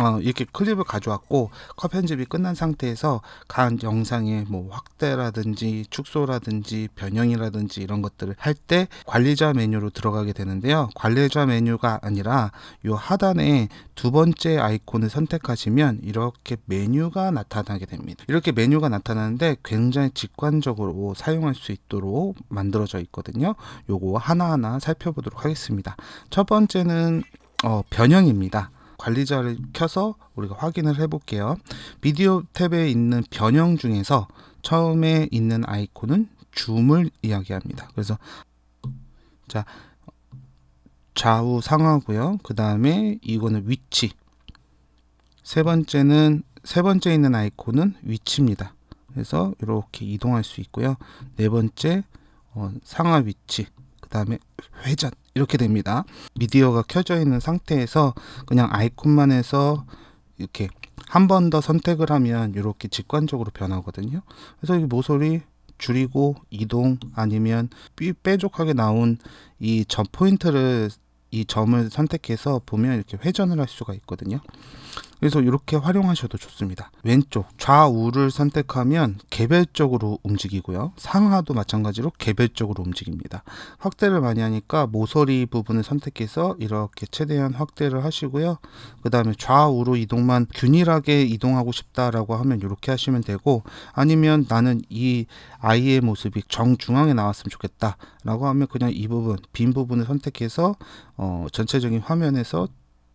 어, 이렇게 클립을 가져왔고 컷 편집이 끝난 상태에서 간 영상의 뭐 확대라든지 축소라든지 변형이라든지 이런 것들을 할 때 관리자 메뉴로 들어가게 되는데요. 관리자 메뉴가 아니라 요 하단에 두 번째 아이콘을 선택하시면 이렇게 메뉴가 나타나게 됩니다. 이렇게 메뉴가 나타나는데 굉장히 직관적으로 사용할 수 있도록 만들어져 있거든요. 요거 하나하나 살펴보도록 하겠습니다. 첫 번째는 어, 변형입니다. 관리자를 켜서 우리가 확인을 해 볼게요. 비디오 탭에 있는 변형 중에서 처음에 있는 아이콘은 줌을 이야기합니다. 그래서 자 좌우 상하고요. 그 다음에 이거는 위치. 세 번째는 세 번째 있는 아이콘은 위치입니다. 그래서 이렇게 이동할 수 있고요. 네 번째 어, 상하 위치. 그 다음에 회전 이렇게 됩니다. 미디어가 켜져 있는 상태에서 그냥 아이콘만 해서 이렇게 한 번 더 선택을 하면 이렇게 직관적으로 변하거든요. 그래서 이 모서리 줄이고 이동 아니면 삐 빼족하게 나온 이 점 포인트를 이 점을 선택해서 보면 이렇게 회전을 할 수가 있거든요. 그래서 이렇게 활용하셔도 좋습니다. 왼쪽 좌우를 선택하면 개별적으로 움직이고요. 상하도 마찬가지로 개별적으로 움직입니다. 확대를 많이 하니까 모서리 부분을 선택해서 이렇게 최대한 확대를 하시고요. 그 다음에 좌우로 이동만 균일하게 이동하고 싶다라고 하면 이렇게 하시면 되고 아니면 나는 이 아이의 모습이 정중앙에 나왔으면 좋겠다라고 하면 그냥 이 부분 빈 부분을 선택해서 어, 전체적인 화면에서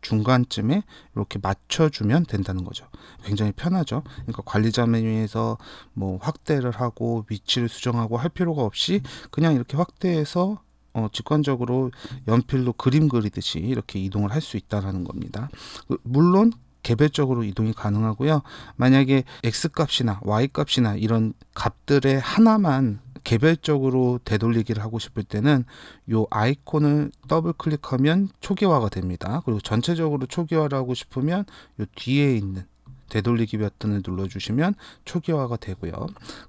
중간쯤에 이렇게 맞춰주면 된다는 거죠. 굉장히 편하죠. 그러니까 관리자 메뉴에서 뭐 확대를 하고 위치를 수정하고 할 필요가 없이 그냥 이렇게 확대해서 어, 직관적으로 연필로 그림 그리듯이 이렇게 이동을 할 수 있다라는 겁니다. 그, 물론 개별적으로 이동이 가능하고요. 만약에 x 값이나 y 값이나 이런 값들의 하나만 개별적으로 되돌리기를 하고 싶을 때는 이 아이콘을 더블 클릭하면 초기화가 됩니다. 그리고 전체적으로 초기화를 하고 싶으면 이 뒤에 있는 되돌리기 버튼을 눌러주시면 초기화가 되고요.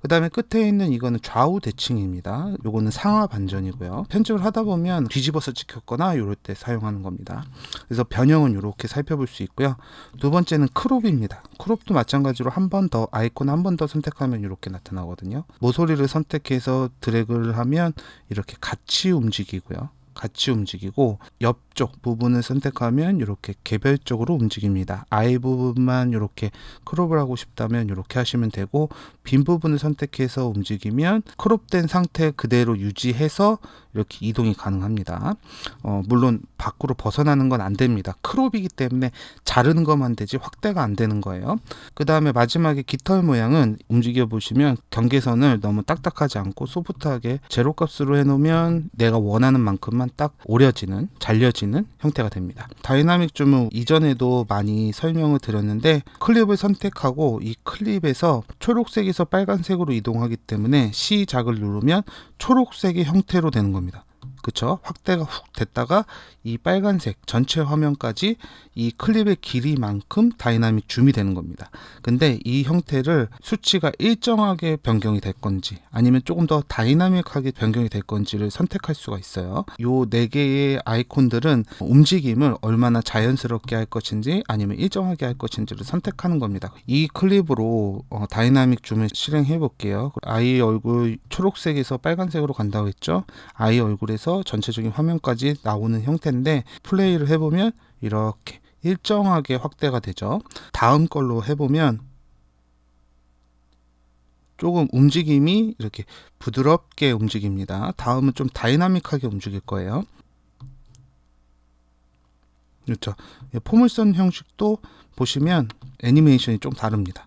그 다음에 끝에 있는 이거는 좌우 대칭입니다. 요거는 상하 반전이고요. 편집을 하다 보면 뒤집어서 찍혔거나 이럴 때 사용하는 겁니다. 그래서 변형은 이렇게 살펴볼 수 있고요. 두 번째는 크롭입니다. 크롭도 마찬가지로 한 번 더 아이콘 한 번 더 선택하면 이렇게 나타나거든요. 모서리를 선택해서 드래그를 하면 이렇게 같이 움직이고요. 같이 움직이고 옆쪽 부분을 선택하면 이렇게 개별적으로 움직입니다. 아이 부분만 이렇게 크롭을 하고 싶다면 이렇게 하시면 되고 빈 부분을 선택해서 움직이면 크롭된 상태 그대로 유지해서 이렇게 이동이 가능합니다. 어, 물론 밖으로 벗어나는 건 안 됩니다. 크롭이기 때문에 자르는 것만 되지 확대가 안 되는 거예요. 그 다음에 마지막에 깃털 모양은 움직여 보시면 경계선을 너무 딱딱하지 않고 소프트하게 제로 값으로 해놓으면 내가 원하는 만큼만 딱 오려지는 잘려지는 형태가 됩니다. 다이나믹 줌은 이전에도 많이 설명을 드렸는데 클립을 선택하고 이 클립에서 초록색에서 빨간색으로 이동하기 때문에 시작을 누르면 초록색의 형태로 되는 겁니다. 그쵸? 확대가 훅 됐다가 이 빨간색 전체 화면까지 이 클립의 길이만큼 다이나믹 줌이 되는 겁니다. 근데 이 형태를 수치가 일정하게 변경이 될 건지 아니면 조금 더 다이나믹하게 변경이 될 건지를 선택할 수가 있어요. 요 네 개의 아이콘들은 움직임을 얼마나 자연스럽게 할 것인지 아니면 일정하게 할 것인지를 선택하는 겁니다. 이 클립으로 어, 다이나믹 줌을 실행해 볼게요. 아이 얼굴 초록색에서 빨간색으로 간다고 했죠. 아이 얼굴에 서 전체적인 화면까지 나오는 형태인데 플레이를 해보면 이렇게 일정하게 확대가 되죠. 다음 걸로 해보면 조금 움직임이 이렇게 부드럽게 움직입니다. 다음은 좀 다이나믹하게 움직일 거예요. 그렇죠. 포물선 형식도 보시면 애니메이션이 좀 다릅니다.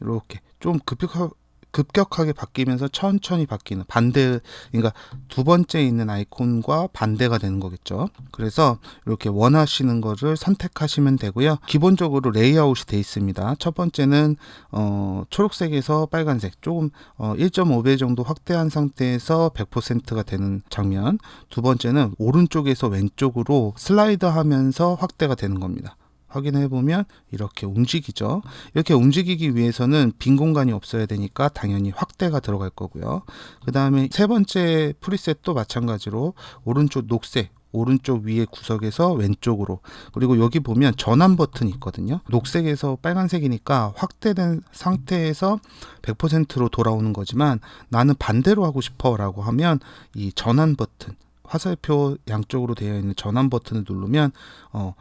이렇게 좀 급격하, 급격하게 바뀌면서 천천히 바뀌는 반대 그러니까 두 번째 있는 아이콘과 반대가 되는 거겠죠. 그래서 이렇게 원하시는 거를 선택하시면 되고요. 기본적으로 레이아웃이 돼 있습니다. 첫 번째는 어, 초록색에서 빨간색 조금 어, 1.5배 정도 확대한 상태에서 100%가 되는 장면. 두 번째는 오른쪽에서 왼쪽으로 슬라이드 하면서 확대가 되는 겁니다. 확인해 보면 이렇게 움직이죠. 이렇게 움직이기 위해서는 빈 공간이 없어야 되니까 당연히 확대가 들어갈 거고요. 그 다음에 세 번째 프리셋도 마찬가지로 오른쪽 녹색 오른쪽 위에 구석에서 왼쪽으로 그리고 여기 보면 전환 버튼이 있거든요. 녹색에서 빨간색이니까 확대된 상태에서 100%로 돌아오는 거지만 나는 반대로 하고 싶어 라고 하면 이 전환 버튼 화살표 양쪽으로 되어 있는 전환 버튼을 누르면 어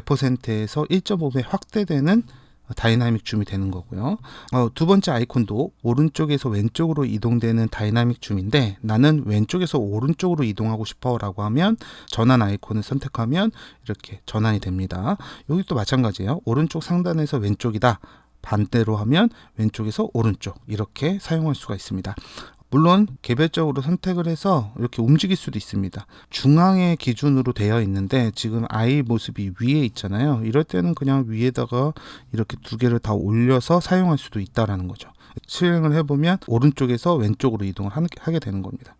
100%에서 1.5배 확대되는 다이나믹 줌이 되는 거고요. 어, 두 번째 아이콘도 오른쪽에서 왼쪽으로 이동되는 다이나믹 줌인데 나는 왼쪽에서 오른쪽으로 이동하고 싶어 라고 하면 전환 아이콘을 선택하면 이렇게 전환이 됩니다. 여기 또 마찬가지예요. 오른쪽 상단에서 왼쪽이다. 반대로 하면 왼쪽에서 오른쪽 이렇게 사용할 수가 있습니다. 물론 개별적으로 선택을 해서 이렇게 움직일 수도 있습니다. 중앙의 기준으로 되어 있는데 지금 아이 모습이 위에 있잖아요. 이럴 때는 그냥 위에다가 이렇게 두 개를 다 올려서 사용할 수도 있다라는 거죠. 실행을 해보면 오른쪽에서 왼쪽으로 이동을 하게 되는 겁니다.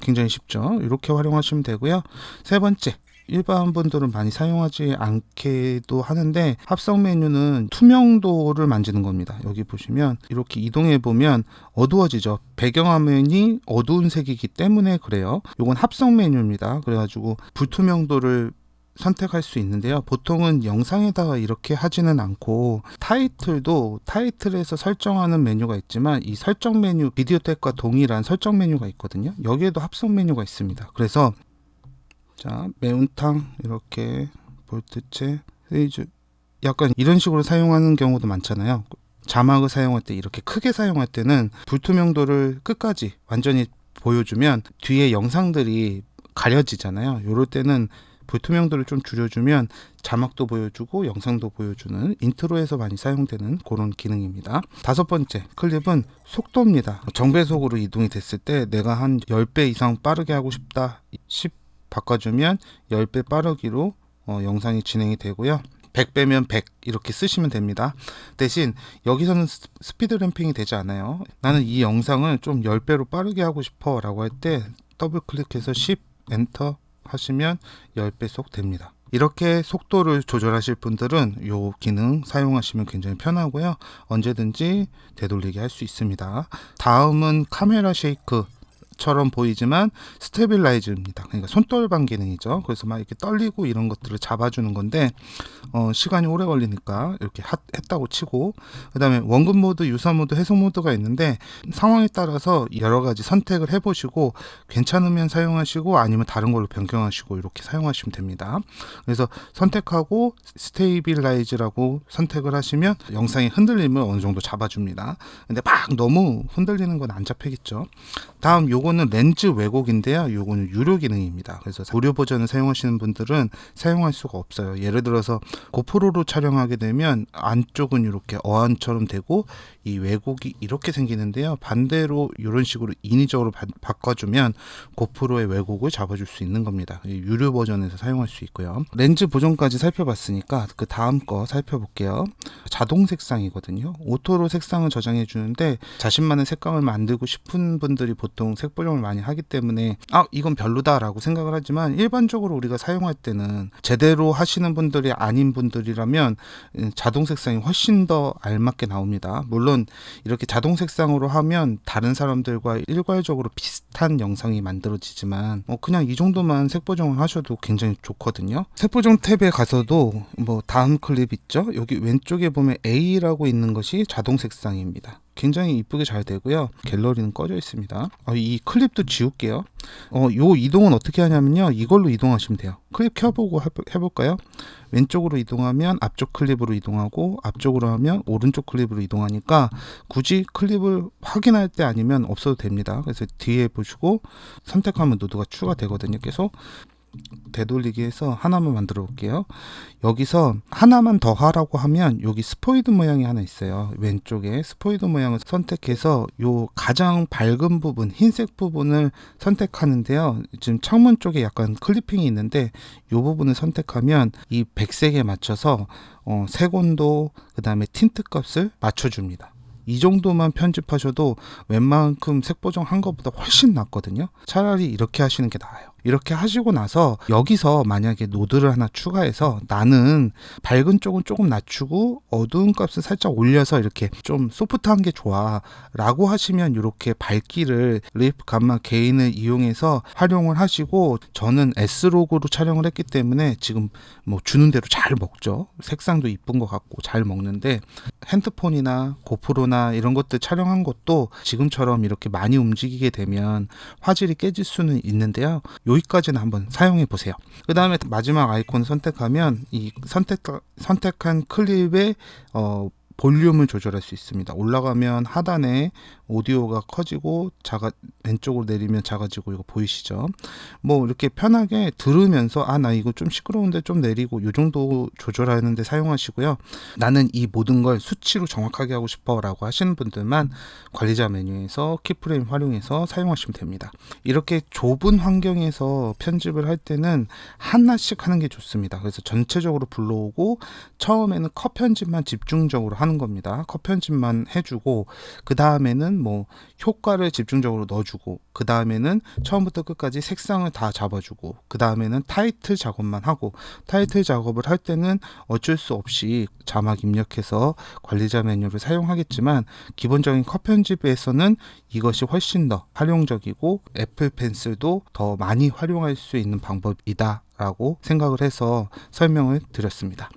굉장히 쉽죠. 이렇게 활용하시면 되고요. 세 번째, 일반 분들은 많이 사용하지 않게도 하는데 합성 메뉴는 투명도를 만지는 겁니다. 여기 보시면 이렇게 이동해 보면 어두워지죠. 배경화면이 어두운 색이기 때문에 그래요. 이건 합성 메뉴입니다. 그래가지고 불투명도를 선택할 수 있는데요. 보통은 영상에다가 이렇게 하지는 않고 타이틀도 타이틀에서 설정하는 메뉴가 있지만 이 설정 메뉴 비디오 텍과 동일한 설정 메뉴가 있거든요. 여기에도 합성 메뉴가 있습니다. 그래서 자 매운탕 이렇게 볼트체 세이즈 약간 이런 식으로 사용하는 경우도 많잖아요. 자막을 사용할 때 이렇게 크게 사용할 때는 불투명도를 끝까지 완전히 보여주면 뒤에 영상들이 가려지잖아요. 이럴 때는 불투명도를 좀 줄여주면 자막도 보여주고 영상도 보여주는 인트로에서 많이 사용되는 그런 기능입니다. 다섯 번째 클립은 속도입니다. 정배속으로 이동이 됐을 때 내가 한 10배 이상 빠르게 하고 싶다. 10 바꿔주면 10배 빠르기로 어, 영상이 진행이 되고요. 100배면 100 이렇게 쓰시면 됩니다. 대신 여기서는 스피드 램핑이 되지 않아요. 나는 이 영상을 좀 10배로 빠르게 하고 싶어 라고 할 때 더블 클릭해서 10 엔터 하시면 10배 속 됩니다. 이렇게 속도를 조절하실 분들은 이 기능 사용하시면 굉장히 편하고요. 언제든지 되돌리게 할 수 있습니다. 다음은 카메라 쉐이크 처럼 보이지만 스테빌라이즈입니다. 그러니까 손떨방 기능이죠. 그래서 막 이렇게 떨리고 이런 것들을 잡아주는 건데 어, 시간이 오래 걸리니까 이렇게 핫, 했다고 치고 그다음에 원금 모드, 유사 모드, 해석 모드가 있는데 상황에 따라서 여러 가지 선택을 해보시고 괜찮으면 사용하시고 아니면 다른 걸로 변경하시고 이렇게 사용하시면 됩니다. 그래서 선택하고 스테이빌라이즈라고 선택을 하시면 영상의 흔들림을 어느 정도 잡아줍니다. 근데 막 너무 흔들리는 건 안 잡히겠죠. 다음 요 요거는 렌즈 왜곡인데요. 요거는 유료 기능입니다. 그래서 무료 버전을 사용하시는 분들은 사용할 수가 없어요. 예를 들어서 고프로로 촬영하게 되면 안쪽은 이렇게 어안처럼 되고 이 왜곡이 이렇게 생기는데요. 반대로 이런 식으로 인위적으로 바, 바꿔주면 고프로의 왜곡을 잡아줄 수 있는 겁니다. 유료 버전에서 사용할 수 있고요. 렌즈 보정까지 살펴봤으니까 그 다음 거 살펴볼게요. 자동 색상이거든요. 오토로 색상을 저장해 주는데 자신만의 색감을 만들고 싶은 분들이 보통 색 보정을 많이 하기 때문에 아 이건 별로다라고 생각을 하지만 일반적으로 우리가 사용할 때는 제대로 하시는 분들이 아닌 분들이라면 음, 자동 색상이 훨씬 더 알맞게 나옵니다. 물론 이렇게 자동 색상으로 하면 다른 사람들과 일괄적으로 비슷한 영상이 만들어지지만 뭐 그냥 이 정도만 색 보정을 하셔도 굉장히 좋거든요. 색 보정 탭에 가서도 뭐 다음 클립 있죠? 여기 왼쪽에 보면 A라고 있는 것이 자동 색상입니다. 굉장히 이쁘게 잘 되고요. 갤러리는 꺼져 있습니다. 어, 이 클립도 지울게요. 어, 요 이동은 어떻게 하냐면요. 이걸로 이동하시면 돼요. 클립 켜보고 해볼까요? 왼쪽으로 이동하면 앞쪽 클립으로 이동하고 앞쪽으로 하면 오른쪽 클립으로 이동하니까 굳이 클립을 확인할 때 아니면 없어도 됩니다. 그래서 뒤에 보시고 선택하면 노드가 추가되거든요. 계속 되돌리기 해서 하나만 만들어 볼게요. 여기서 하나만 더 하라고 하면 여기 스포이드 모양이 하나 있어요. 왼쪽에 스포이드 모양을 선택해서 요 가장 밝은 부분, 흰색 부분을 선택하는데요. 지금 창문 쪽에 약간 클리핑이 있는데 요 부분을 선택하면 이 백색에 맞춰서 어, 색온도 그 다음에 틴트 값을 맞춰줍니다. 이 정도만 편집하셔도 웬만큼 색 보정한 것보다 훨씬 낫거든요. 차라리 이렇게 하시는 게 나아요. 이렇게 하시고 나서 여기서 만약에 노드를 하나 추가해서 나는 밝은 쪽은 조금 낮추고 어두운 값을 살짝 올려서 이렇게 좀 소프트한 게 좋아 라고 하시면 이렇게 밝기를 리프 감마 개인을 이용해서 활용을 하시고 저는 S로그로 촬영을 했기 때문에 지금 뭐 주는 대로 잘 먹죠 색상도 이쁜 것 같고 잘 먹는데 핸드폰이나 고프로나 이런 것들 촬영한 것도 지금처럼 이렇게 많이 움직이게 되면 화질이 깨질 수는 있는데요 여기까지는 한번 사용해 보세요. 그 다음에 마지막 아이콘 선택하면 이 선택 선택한 클립의 어, 볼륨을 조절할 수 있습니다. 올라가면 하단에 오디오가 커지고 작아 왼쪽으로 내리면 작아지고 이거 보이시죠? 뭐 이렇게 편하게 들으면서 아 나 이거 좀 시끄러운데 좀 내리고 요 정도 조절하는데 사용하시고요. 나는 이 모든 걸 수치로 정확하게 하고 싶어라고 하시는 분들만 관리자 메뉴에서 키프레임 활용해서 사용하시면 됩니다. 이렇게 좁은 환경에서 편집을 할 때는 하나씩 하는 게 좋습니다. 그래서 전체적으로 불러오고 처음에는 컷 편집만 집중적으로 하는 겁니다. 컷 편집만 해주고 그 다음에는 뭐 효과를 집중적으로 넣어주고 그 다음에는 처음부터 끝까지 색상을 다 잡아주고 그 다음에는 타이틀 작업만 하고 타이틀 작업을 할 때는 어쩔 수 없이 자막 입력해서 관리자 메뉴를 사용하겠지만 기본적인 컷 편집에서는 이것이 훨씬 더 활용적이고 애플 펜슬도 더 많이 활용할 수 있는 방법이다 라고 생각을 해서 설명을 드렸습니다.